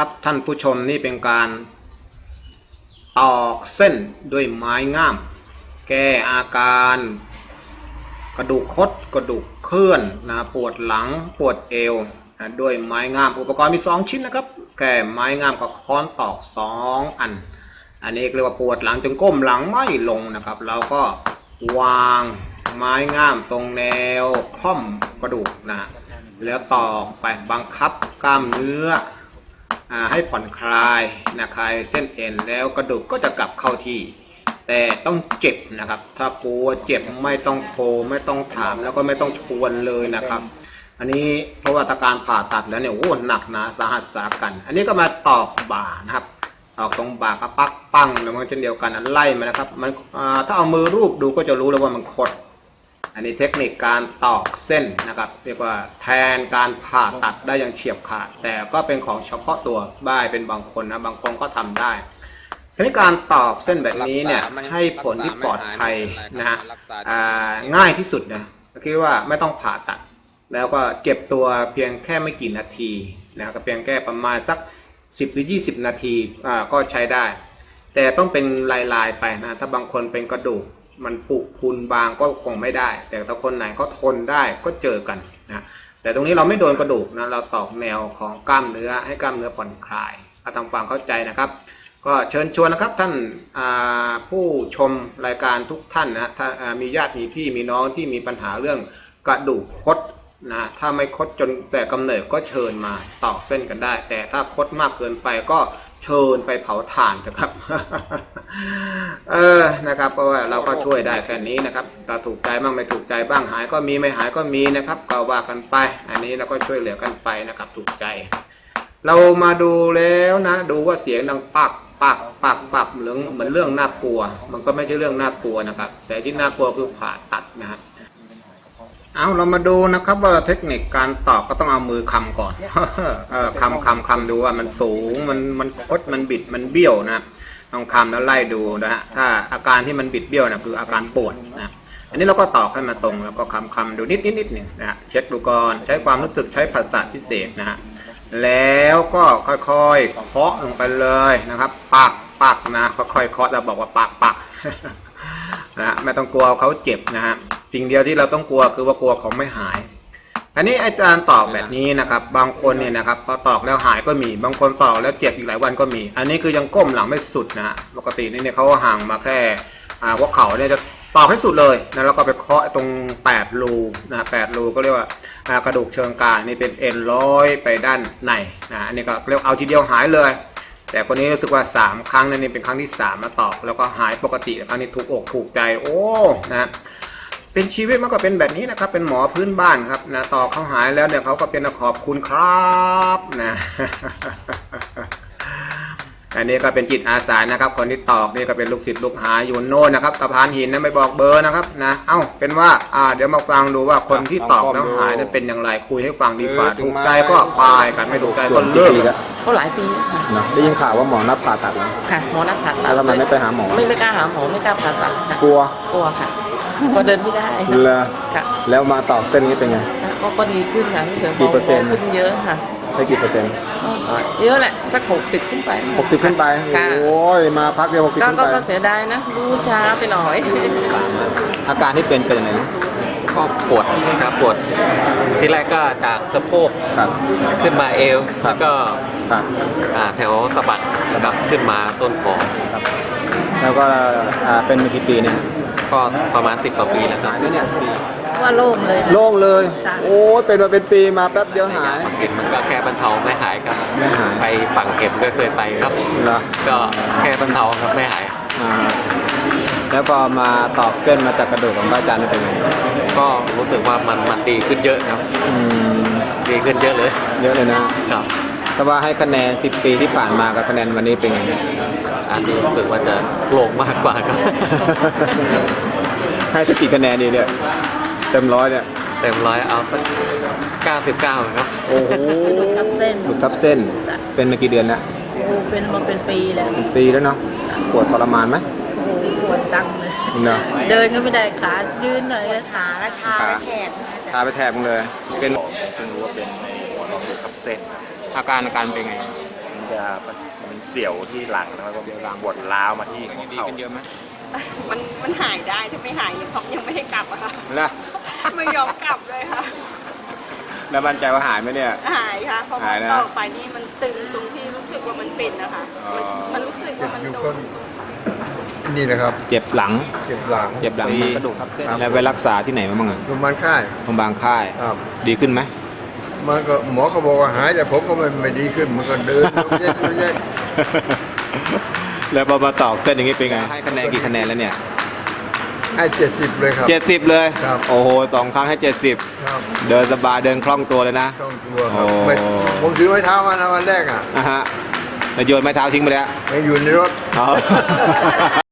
ครับท่านผู้ชมนี่เป็นการตอกเส้นด้วยไม้งาม แก้อาการ กระดูกคดกระดูกเคลื่อนนะปวดหลังปวดเอวนะด้วยไม้งามอุปกรณ์มีสองชิ้นนะครับ แก่ไม้งามกับค้อนตอกสองอัน อันนี้เรียกว่าปวดหลังจนก้มหลังไม่ลงนะครับ เราก็วางไม้งามตรงแนวค่อมกระดูกนะแล้วตอกไปบังคับกล้ามเนื้อ ให้ผ่อนคลายนะคลายเส้นเอ็นแล้วกระดูกก็จะกลับเข้าที่ แต่ต้องเจ็บนะครับ ถ้ากลัวเจ็บไม่ต้องโทรไม่ต้องถามแล้วก็ไม่ต้องชวนเลยนะครับ อันนี้เพราะว่าถ้าการผ่าตัดแล้วเนี่ยโอ้หนักหนาสาหัสสากัน อันนี้ก็มาตอกบ่านะครับตอกตรงบ่าก็ปักปั้งแล้วมันเช่นเดียวกันอันไล่มานะครับ มันถ้าเอามือรูปดูก็จะรู้แล้วว่ามันคด อันนี้เทคนิคการตอกเส้นนะครับเรียกว่าแทนการผ่าตัดได้อย่างเฉียบขาด แต่ก็เป็นของเฉพาะตัวบ้ายเป็นบางคนนะบางคนก็ทำได้ทีนี้การตอกเส้นแบบนี้เนี่ยให้ผลที่ปลอดภัยนะฮะอ่าง่ายที่สุดนะก็คือว่าไม่ต้องผ่าตัด แล้วก็เก็บตัวเพียงแค่ไม่กี่นาทีนะครับก็เพียงแค่ประมาณสัก 10หรือ20 นาทีอ่าก็ใช้ได้ แต่ต้องเป็นลายๆไปนะถ้าบางคนเป็นกระดูก มันปุพุนบางก็คงไม่ได้ แต่ถ้าคนไหนเขาทนได้ก็เจอกันนะแต่ตรงนี้เราไม่โดนกระดูกนะเราตอกแนวของกล้ามเนื้อให้กล้ามเนื้อผ่อนคลายถ้าทางฟังเข้าใจนะครับ ก็เชิญชวนนะครับท่านผู้ชมรายการทุกท่านนะถ้ามีญาติมีพี่มีน้องที่มีปัญหาเรื่องกระดูกคดนะถ้าไม่คดจนแต่กำเนิดก็เชิญมาตอกเส้นกันได้ แต่ถ้าคดมากเกินไปก็เชิญไปเผาถ่านเถอะครับ เออนะครับเพราะว่าเราก็ช่วยได้แค่นี้นะครับเราถูกใจบ้างไม่ถูกใจบ้างหายก็มีไม่หายก็มีนะครับก็ว่ากันไป อันนี้เราก็ช่วยเหลือกันไปนะครับถูกใจ เรามาดูแล้วนะ ดูว่าเสียงดังปักปักปักปักเหมือนเหมือนเรื่องน่ากลัว มันก็ไม่ใช่เรื่องน่ากลัวนะครับ แต่ที่น่ากลัวคือผ่าตัดนะครับเอาเรามาดูนะครับว่าเทคนิคการตอกก็ต้องเอามือคำก่อนเออคำคำคำดูว่ามันสูงมันมันคดมันบิดมันเบี้ยวนะ ต้องคำแล้วไล่ดูนะฮะถ้าอาการที่มันบิดเบี้ยวนะคืออาการปวดนะอันนี้เราก็ตอกให้มาตรงแล้วก็คำคำดูนิดนิดนิดหนึ่งนะฮะเช็คดูก่อนใช้ความรู้สึกใช้ภาษาพิเศษนะฮะแล้วก็ค่อยๆเคาะลงไปเลยนะครับปักปักนะค่อยๆเคาะแล้วบอกว่าปักปักนะไม่ต้องกลัวเขาเจ็บนะฮะสิ่งเดียวที่เราต้องกลัวคือว่ากลัวเขาไม่หาย อันนี้อาจารย์ตอกแบบนี้นะครับ บางคนเนี่ยนะครับพอตอกแล้วหายก็มี บางคนตอกแล้วเจ็บอีกหลายวันก็มี อันนี้คือยังก้มหลังไม่สุดนะฮะปกตินี่เนี่ยเขาห่างมาแค่อ่าหัวเข่าเนี่ยจะตอกให้สุดเลยนะแล้วก็ไปเคาะตรงแปดรูนะแปดรูก็เรียกว่ากระดูกเชิงกรานนี่เป็นเอ็นร้อยไปด้านในนะอันนี้ก็เรียกเอาทีเดียวหายเลย แต่คนนี้รู้สึกว่าสามครั้งนั่นนี่เป็นครั้งที่สามมาตอกแล้วก็หายปกติครั้งนี้ถูกอกถูกใจโอ้นะ เป็นชีวิตมันก็เป็นแบบนี้นะครับ เป็นหมอพื้นบ้านครับนะต่อเขาหายแล้วเนี่ยเขาก็เป็นขอบคุณครับนะอันนี้ก็เป็นจิตอาสานะครับ คนที่ตอกนี่ก็เป็นลูกศิษย์ลูกหาอยู่โน่นนะครับสะพานหินนะไม่บอกเบอร์นะครับนะเอ้าเป็นว่าอ่า เดี๋ยวมาฟังดูว่าคนที่ตอกแล้วหายนั้นเป็นอย่างไรคุยให้ฟังดีกว่าถูกใจก็ปลายกันไม่ถูกใจก็เลิกก็หลายปีแล้วค่ะนะได้ยินข่าวว่าหมอนัดผ่าตัดแล้วค่ะหมอนัดผ่าตัดแล้วทำไมไม่ไปหาหมอไม่ไม่กล้าหาหมอไม่กล้าผ่าตัดค่ะกลัวกลัวค่ะ กลัวเดินไม่ได้เลยค่ะแล้วมาตอกเส้นนี้เป็นไง ก็ก็ดีขึ้นค่ะรู้สึกกี่เปอร์เซ็นต์ ขึ้นเยอะค่ะได้กี่เปอร์เซ็นต์ก็ก็เยอะแหละสักหกสิบขึ้นไปหกสิบขึ้นไป ค่ะโอ้ย มาพักเดียวหกสิบก็ขึ้นก็ไป ก็เสียดายนะรู้ช้าไปหน่อย อาการที่เป็นเป็นยังไงนะก็ปวดนะครับปวดที่แรกก็จากสะโพกครับขึ้นมาเอวครับแล้วก็ครับอ่าแถวสะบักนะครับขึ้นมาต้นคอครับแล้วก็อ่าเป็นมากี่ปีเนี่ย ก็ประมาณติดต่อปีแล้วครับ หายไหมเนี่ยว่าโล่งเลยนะ โล่งเลย จ้ะ โอ้ยเป็นมาเป็นปีมาแป๊บเดียวหายเข็มมันก็แค่บรรเทาไม่หายครับ ไม่หาย ไปฝั่งเข็มก็เคยไปครับ เหรอก็แค่บรรเทาครับไม่หาย อ่าแล้วก็มาตอกเส้นมาจากกระดูกของพระอาจารย์นี่เป็นไงก็รู้สึกว่ามันมันดีขึ้นเยอะครับ อืมดีขึ้นเยอะเลยเยอะเลยนะ ครับ ถ้าว่าให้คะแนน 10 ปีที่ผ่านมากับคะแนนวันนี้เป็นไงอันนี้รู้สึกว่าจะโล่งมากกว่าครับ ให้สักกี่คะแนนดีเนี่ยเต็มร้อยเนี่ยเต็มร้อยเอาสัก99ครับ โอ้โหทับเส้น หลุดทับเส้นเป็นมากี่เดือนแล้วโอ้เป็นมาเป็นปีแล้ว เป็นปีแล้วเนาะปวดทรมานไหมโอ้ปวดจังเลยเนาะเดินก็ไม่ได้ขายืนหน่อยก็ขาและชาและแขนตาไปแถบมึงเลยเป็นเพิ่งรู้ว่าเป็นในหัวนมหรือทับเส้น อาการอาการเป็นไงมจะมันเสียวที่หลังแล้วก็ปวดร้าวมาที่หัวเข่ามันมันหายได้ถ้าไม่หายยังเขายังไม่ให้กลับอะค่ะแล้วไม่ยอมกลับเลยค่ะ แล้วมั่นใจว่าหายไหมเนี่ย หายค่ะเพราะหาว่ายนะ ต่อไปนี่มันตึงตรงที่รู้สึกว่ามันเป็นนะคะมันอ๋อมันรู้สึกว่ามันอยู่โดก็นนี่นะครับเจ็บหลังเจ็บหลัง เจ็บหลังกระดูกทับเส้น แล้วไปรักษาที่ไหนมาบ้างอะโรงพยาบาลค่ายโรงพยาบาลค่าย ครับดีขึ้นไหม มันก็หมอเขาบอกว่าหายแต่ผมก็ไม่ไม่ดีขึ้น มันก็เดินเย็ดเย็ดแล้วพอมาตอกเส้นอย่างนี้เป็นไง ให้คะแนนกี่คะแนนแล้วเนี่ย ให้เจ็ดสิบเลยครับ เจ็ดสิบเลย ครับ โอ้โหสองครั้งให้เจ็ดสิบครับเดินสบายเดินคล่องตัวเลยนะ ช่องตัวครับโอ้ ไม่ผมถือไม้เท้ามานะวันแรกอะนะฮะแล้วโยนไม้เท้าทิ้งไปแล้ว ยังอยู่ในรถเอา